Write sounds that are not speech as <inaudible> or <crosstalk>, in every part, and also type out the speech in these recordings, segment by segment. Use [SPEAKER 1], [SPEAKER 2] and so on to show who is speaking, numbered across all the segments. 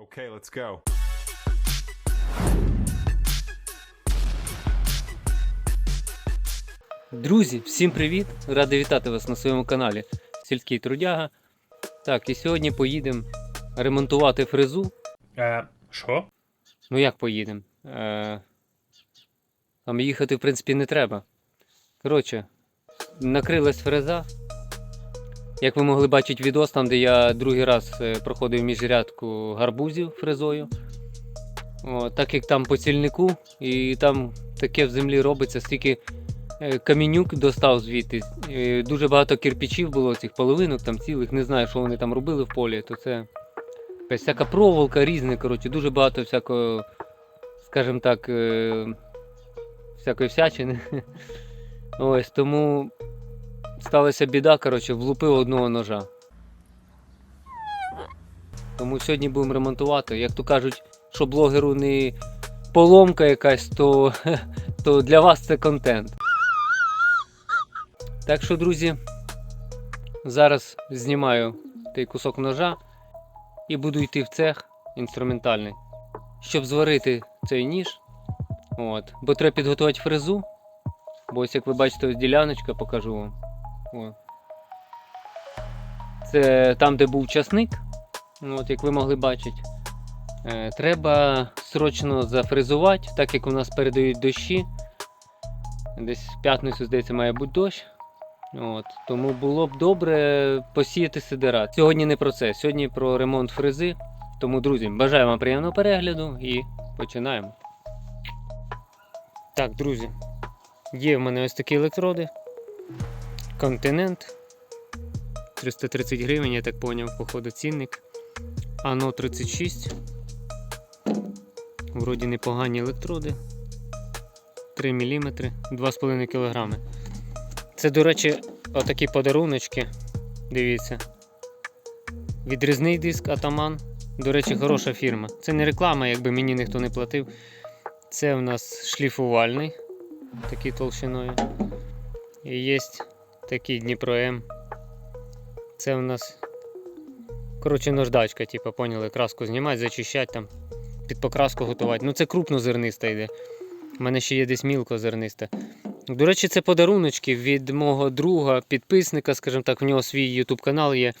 [SPEAKER 1] Okay, let's go.
[SPEAKER 2] Друзі, всім привіт! Радий вітати вас на своєму каналі Сільський Трудяга. Так, і сьогодні поїдемо ремонтувати фрезу.
[SPEAKER 3] Е, що?
[SPEAKER 2] Ну як поїдемо? Е, там їхати, в принципі, не треба. Коротше, накрилась фреза. Як ви могли бачити відос, там, де я другий раз е, проходив міжрядку гарбузів фрезою. О, так як там по цільнику, і там таке в землі робиться, стільки е, камінюк достав звідти. Е, Дуже багато кирпичів було, цих половинок там цілих, не знаю, що вони там робили в полі, то це всяка проволока різна, коротше, дуже багато всякого, скажімо так, всякої всячини. <laughs> Ось, тому сталася біда, коротше, влупив одного ножа. Тому сьогодні будемо ремонтувати. Як то кажуть, що блогеру не поломка якась, то, <laughs> то для вас це контент. Так що, друзі, зараз знімаю той кусок ножа і буду йти в цех інструментальний, щоб зварити цей ніж. От. Бо треба підготувати фрезу. Бо ось як ви бачите, ось діляночка покажу вам. О. Це там, де був часник. Ну, От, як ви могли бачити. Е, треба срочно зафрезувати, так як у нас передають дощі. Десь в п'ятницю, здається, має бути дощ. От, тому було б добре посіяти сидират. Сьогодні не про це, сьогодні про ремонт фрези. Тому, друзі, бажаю вам приємного перегляду і починаємо. Так, друзі, є в мене ось такі електроди. Континент. 330 гривень, я так поняв, походу цінник. Ано 36. Вроді непогані електроди. 3 мм, 2,5 кг. Це, до речі, отакі подаруночки. Дивіться. Відрізний диск Атаман. До речі, хороша фірма. Це не реклама, якби мені ніхто не платив. Це у нас шліфувальний, такий толщиною. І є такий Дніпро М. Це у нас. Коротше, наждачка, типу, поняли, краску знімати, зачищати там, під покраску готувати. Ну це крупнозерниста йде. У мене ще є десь мілкозерниста. До речі, це подаруночки від мого друга, підписника, скажімо так, в нього свій YouTube канал є.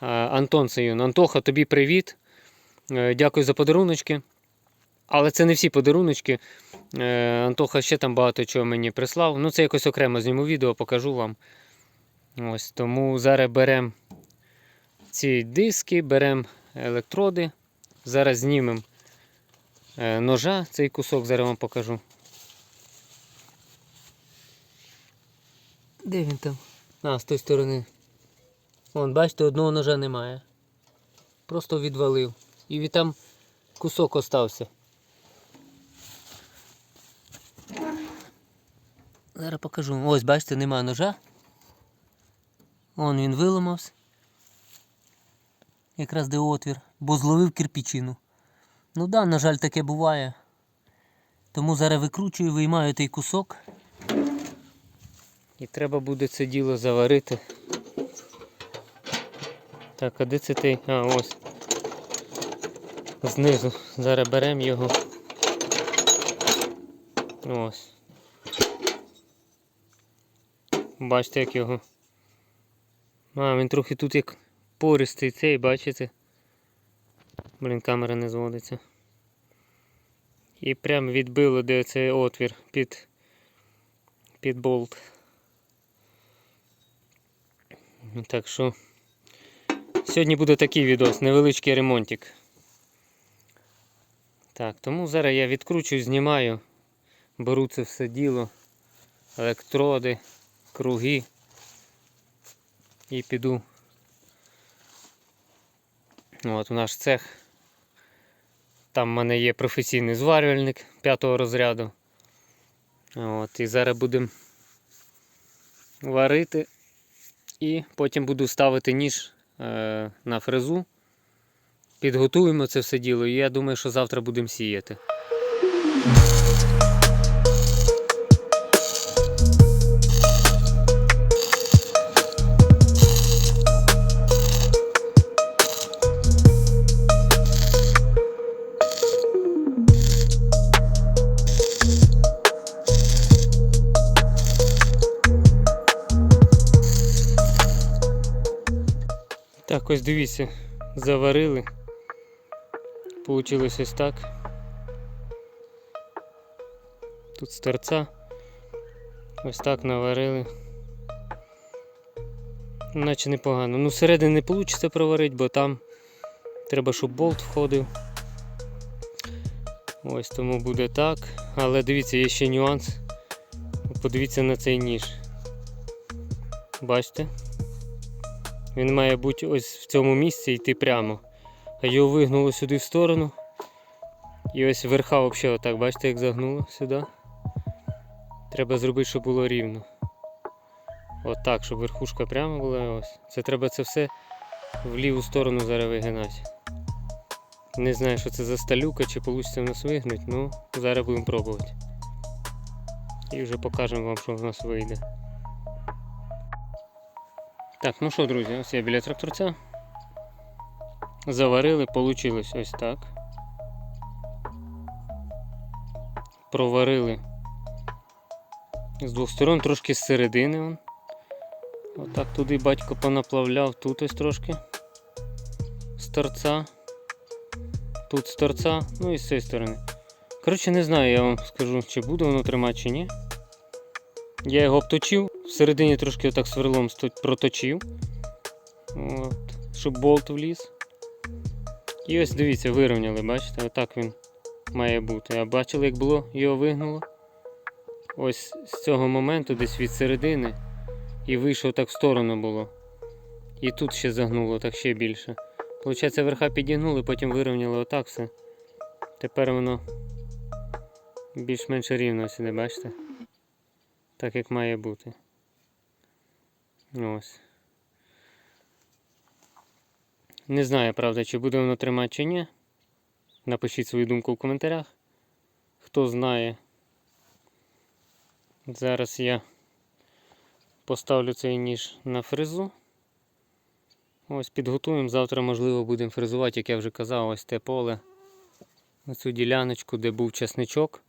[SPEAKER 2] Антон Саюн. Антоха, тобі привіт. Е, Дякую за подаруночки. Але це не всі подаруночки. Е, Антоха ще там багато чого мені прислав. Ну, це якось окремо зніму відео, покажу вам. Ось Тому зараз беремо ці диски, беремо електроди. Зараз знімемо е, ножа, цей кусок, зараз вам покажу. Де він там? А, з тої сторони. Вон, бачите, одного ножа немає. Просто відвалив. І там кусок остався. Зараз покажу. Ось, бачите, немає ножа. Вон він виламався. Якраз де отвір, бо зловив кирпичину. Ну да, на жаль, таке буває. Тому зараз викручую, виймаю той кусок. І треба буде це діло заварити. Так, а де це той? А, ось. Знизу. Зараз беремо його. Ось. Бачите, як його. А, він трохи тут як пористий цей, бачите? Блін, камера не зводиться. І прям відбило де цей отвір під, під болт. Так що сьогодні буде такий відос, невеличкий ремонтик. Так, тому зараз я відкручую, знімаю, беру це все діло, електроди, круги і піду От, в наш цех. Там в мене є професійний зварювальник п'ятого розряду. От, І зараз будемо варити. І потім буду ставити ніж е, на фрезу. Підготуємо це все діло і я думаю, що завтра будемо сіяти. Ось дивіться, заварили. Получилось ось так. Тут з. Ось так наварили. Наче непогано. Ну, всередині не вийде проварити, бо там треба, щоб болт входив. Ось тому буде так. Але дивіться, є ще нюанс. Подивіться на цей ніж. Бачите? Він має бути ось в цьому місці йти прямо. А його вигнуло сюди в сторону. І ось верха взагалі отак, бачите, як загнуло сюди. Треба зробити, щоб було рівно. Отак, щоб верхушка прямо була. Ось. Це треба це все в ліву сторону зараз вигинати. Не знаю, що це за сталюка, чи вийде в нас вигнути, ну зараз будемо пробувати. І вже покажемо вам, що в нас вийде. Так, ну що, друзі, ось я біля тракторця. Заварили, вийшло ось так. Проварили з двох сторон, трошки з середини. Отак туди батько понаплавляв, тут ось трошки з торця. Тут з торця, ну і з цієї сторони. Коротше, не знаю, я вам скажу, чи буде воно тримати, чи ні. Я його обточив, всередині трошки отак сверлом проточив. От, щоб болт вліз. І ось дивіться, вирівняли, бачите, отак він має бути. А бачили, як було, його вигнуло? Ось з цього моменту, десь від середини, і вийшов так в сторону було. І тут ще загнуло, так ще більше. Получається, верха підігнули, потім вирівняли отак все. Тепер воно більш-менш рівно сюди, бачите? Так як має бути. Ось. Не знаю, правда, чи буде воно тримати чи ні. Напишіть свою думку в коментарях. Хто знає. Зараз я поставлю цей ніж на фрезу. Ось підготуємо. Завтра, можливо, будемо фрезувати, як я вже казав, ось те поле. Оцю діляночку, де був часничок.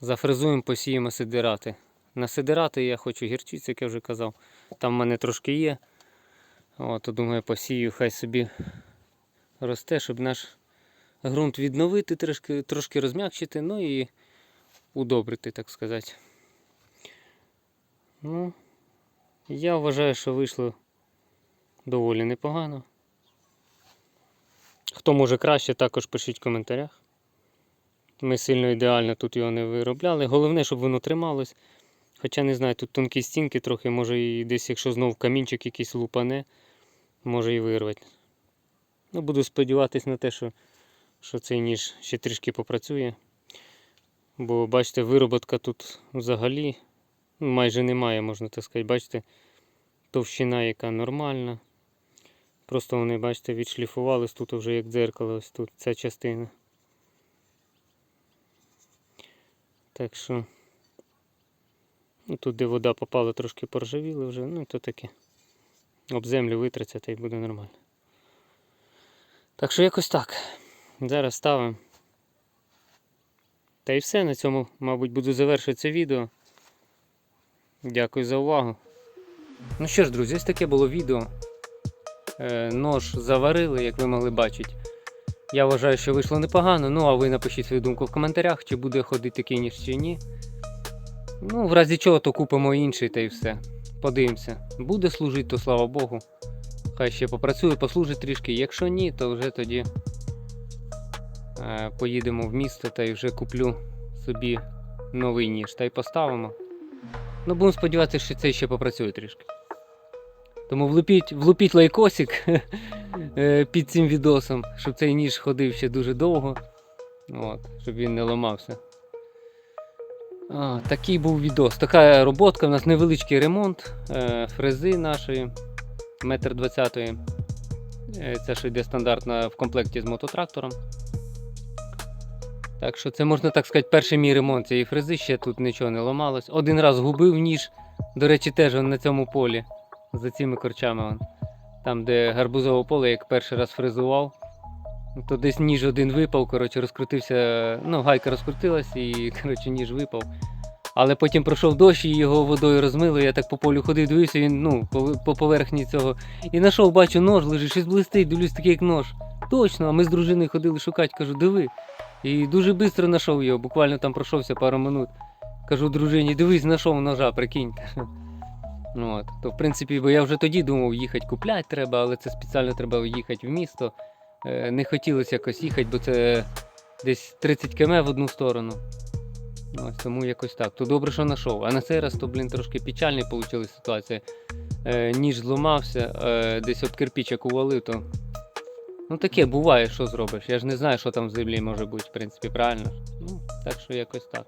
[SPEAKER 2] Зафрезуємо, посіємо сидирати. На сидирати я хочу гірчиці, як я вже казав. Там в мене трошки є. От, думаю, посію, хай собі росте, щоб наш ґрунт відновити, трошки, трошки розм'якшити, ну і удобрити, так сказати. Ну, я вважаю, що вийшло доволі непогано. Хто може краще, також пишіть в коментарях. Ми сильно ідеально тут його не виробляли. Головне, щоб воно трималось. Хоча не знаю, тут тонкі стінки трохи, може і десь, якщо знов камінчик якийсь лупане, може і вирвати. Ну, буду сподіватися на те, що, що цей ніж ще трішки попрацює. Бо бачите, вироботка тут взагалі ну, майже немає, можна так сказати. Бачите, товщина яка нормальна. Просто вони, бачите, відшліфувались тут вже як дзеркало, ось тут ця частина. Так що ну, тут, де вода попала, трошки поржавіли вже, ну то таке. Об землю витраться та й буде нормально. Так що якось так. Зараз ставимо. Та й все. На цьому, мабуть, буду завершити це відео. Дякую за увагу. Ну що ж, друзі, ось таке було відео. Е, Нож заварили, як ви могли бачити. Я вважаю, що вийшло непогано. Ну, а ви напишіть свою думку в коментарях, чи буде ходити такий чи ні. Ну, в разі чого, то купимо інший та й все. Подивимося. Буде служити, то слава Богу. Хай ще попрацює, послужить трішки. Якщо ні, то вже тоді е, поїдемо в місто та й вже куплю собі новий ніж та й поставимо. Ну, будемо сподіватися, що цей ще попрацює трішки. Тому влупіть, влупіть лайкосик <laughs> е, під цим відосом, щоб цей ніж ходив ще дуже довго. От, щоб він не ламався. Такий був відос. Така роботка, у нас невеличкий ремонт е, фрези нашої метр двадцятої. Е, Це що йде стандартна в комплекті з мототрактором. Так що це можна так сказати, перший мій ремонт цієї фрези, ще тут нічого не ламалось. Один раз губив ніж, до речі, теж на цьому полі, за цими корчами. Там, де гарбузове поле, як перший раз фрезував, то десь ніж один випав, коротше, розкрутився, ну, гайка розкрутилась і <laughs> коротше, ніж випав. Але потім пройшов дощ і його водою розмило. Я так по полю ходив, дивився, він ну, по, по поверхні цього. І знайшов, бачу, нож лежить, щось блистить, дивлюсь, такий як нож. Точно, а ми з дружиною ходили шукати, кажу, диви. І дуже швидко знайшов його, буквально там пройшовся пару минут. Кажу дружині, дивись, знайшов ножа, прикинь. Ну, от. То, в принципі, бо я вже тоді думав, їхати купляти треба, але це спеціально треба їхати в місто. Е, Не хотілося якось їхати, бо це десь 30 км в одну сторону. Ну, Ось тому якось так. То добре, що знайшов. А на цей раз то, блін, трошки печальний вийшла ситуація. Е, ніж зламався, е, десь от кирпичик увалив, то. Ну таке буває, що зробиш. Я ж не знаю, що там в землі може бути, в принципі, правильно. Ну, так що якось так.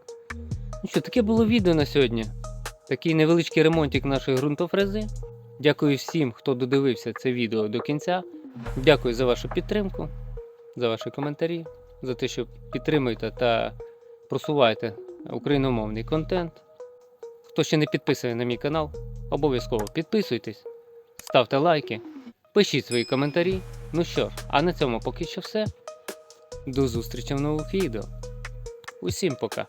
[SPEAKER 2] Ну що, таке було відео на сьогодні. Такий невеличкий ремонтик нашої ґрунтофрези. Дякую всім, хто додивився це відео до кінця. Дякую за вашу підтримку, за ваші коментарі, за те, що підтримуєте та просуваєте україномовний контент. Хто ще не підписаний на мій канал, обов'язково підписуйтесь, ставте лайки, пишіть свої коментарі. Ну що ж, а на цьому поки що все. До зустрічі в нових відео. Усім пока!